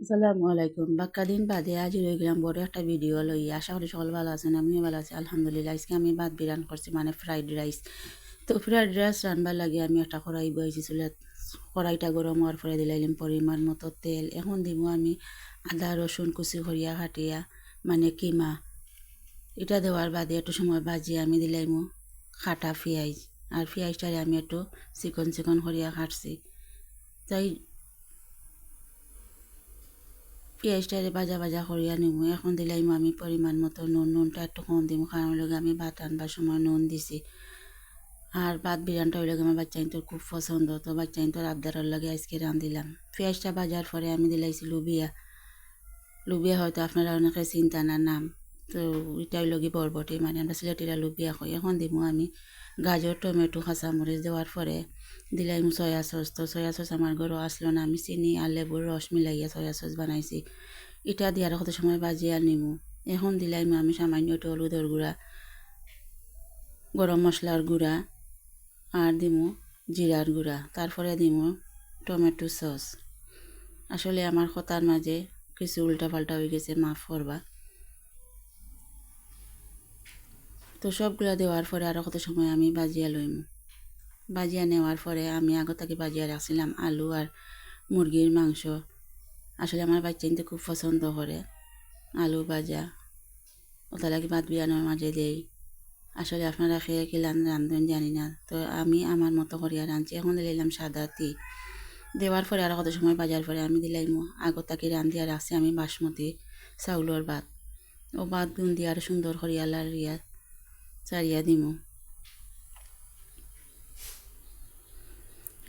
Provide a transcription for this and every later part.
আসসালামু আলাইকুম। বাক্কা দিন বাদে আজ রয়ে গেলাম বড় একটা ভিডিও লই। আশা করি সকল ভালো আছেন, আমিও ভালো আছি, আলহামদুলিল্লাহ। আজকে আমি ভাত বিরান করছি মানে ফ্রাইড রাইস তো ফ্রাইড রাইস রানবার লাগে আমি একটা কড়াই বয়েছি চুলাত কড়াইটা গরম হওয়ার পরে দিলাইলাম পরিমাণ মতো তেল। এখন দিব আমি আদা, রসুন কুচি করিয়া কাটিয়া মানে কিমা। এটা দেওয়ার বাদে একটু সময় বাজিয়ে আমি দিলাইমু কাটা পেঁয়াজ আর পেঁয়াজটারে আমি একটু চিকন চিকন করিয়া কাটছি। তাই পেঁয়াজটারে ভাজা ভাজা করিয়া নিমু। এখন দিলাইমু আমি পরিমাণ মতো নুন, নুনটা একটু কম দিম, কারণ লগে আমি ভাত আনবার সময় নুন দিছি। আর ভাত বিরিয়ানটা হইলে আমার বাচ্চা তোর খুব পছন্দ, তো বাচ্চা তোর আবদারের লাগে আজকে রাঁধিলাম পেঁয়াজটা ভাজার পরে আমি দিলাইছি লুবিয়া। লুবিয়া হয়তো আপনারা অনেকে চিন্তা না, নাম তো এটাই লগি বরবটি মানে আমরা সিলেটিরা লুবিয়া কই এখন দিমু আমি। গাজর টমেটো কাঁচামরিচ দেওয়ার পরে দিলাই সয়া সস তো সয়া সস আমার ঘরও আসলো না। আমি চিনি আর লেবুর রস মিলাইয়া সয়া সস বানাইছি। এটা দিয়ার কত সময় বাজিয়ে নিমু। এখন দিলাই আমি সামান্য একটু হলুদের গুঁড়া গরম মশলার গুঁড়া আর দিমু জিরার গুঁড়া। তারপরে দিমু টমেটো সস আসলে আমার কথার মাঝে কিছু উল্টা পাল্টা হয়ে গেছে, মাফ করবা তো সবগুলো দেওয়ার পরে আরও কত সময় আমি বাজিয়া লইম। বাজিয়া নেওয়ার পরে আমি আগত থেকে বাজিয়া রাখছিলাম আলু আর মুরগির মাংস। আসলে আমার বাচ্চা কিন্তু খুব পছন্দ করে আলু ভাজা। ওটা লাগে ভাত বিয়ানোর মাঝে দেই। আসলে আপনারা খেয়ে কি রান্ধবেন জানি না। তো আমি আমার মতো করিয়া রাঁধছি। এখন দিলাম সাদা তি দেওয়ার পরে আর কত সময় বাজার পরে আমি দিলাইম। আগত তাকে রান্ধিয়া রাখছি আমি বাসমতি, চাউলের ভাত। ও ভাত গুণ দিয়ে আর সুন্দর করিয়া লাড়িয়া চারিয়া দিমু।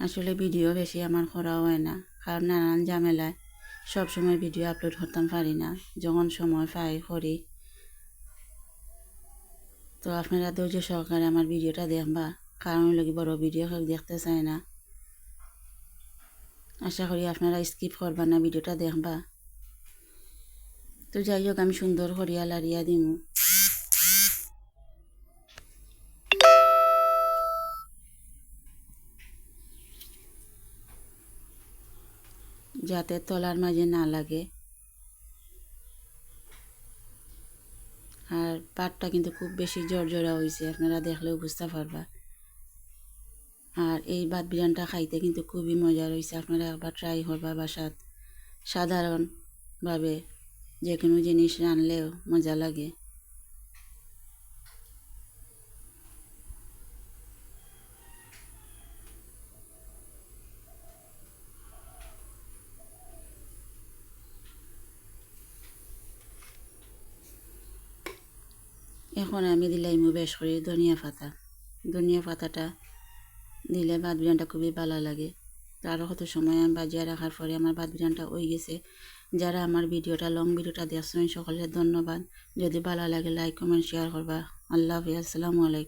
আসলে ভিডিও বেশি আমার করা হয় না, কারণ নানান ঝামেলায় সবসময় ভিডিও আপলোড করতাম পারি না, যখন সময় পাই করি। তো আপনারা ধৈর্য সহকারে আমার ভিডিওটা দেখবা, কারণ লোক বড় ভিডিও দেখতে চায় না। আশা করি আপনারা স্কিপ করবা না, ভিডিওটা দেখবা। তো যাই হোক, আমি সুন্দর করিয়া লাড়িয়া দিমু। যাতে তলার মাঝে না লাগে। আর পাটটা কিন্তু খুব বেশি জর্জরা হয়েছে আপনারা দেখলেও বুঝতে পারবা। আর এই ভাত বিরিয়ানটা খাইতে কিন্তু খুবই মজার হয়েছে আপনারা একবার ট্রাই করবা বাসাত। সাধারণভাবে যে কোনো জিনিস রানলেও মজা লাগে। এখন আমি দিলাইমু বেশ করে, ধনিয়া পাতা। ধনিয়া পাতাটা দিলে ভাত বিরিয়ানটা খুবই ভালো লাগে। তারও কত সময় আমি বাজিয়ে রাখার পরে আমার ভাত বিরিয়ানটা হয়ে গেছে। যারা আমার ভিডিওটা লং ভিডিওটা দেখছেন সকলের ধন্যবাদ। যদি ভালো লাগে লাইক কমেন্ট শেয়ার করবা। আল্লাহ হাফিজ, আসসালামু আলাইকুম।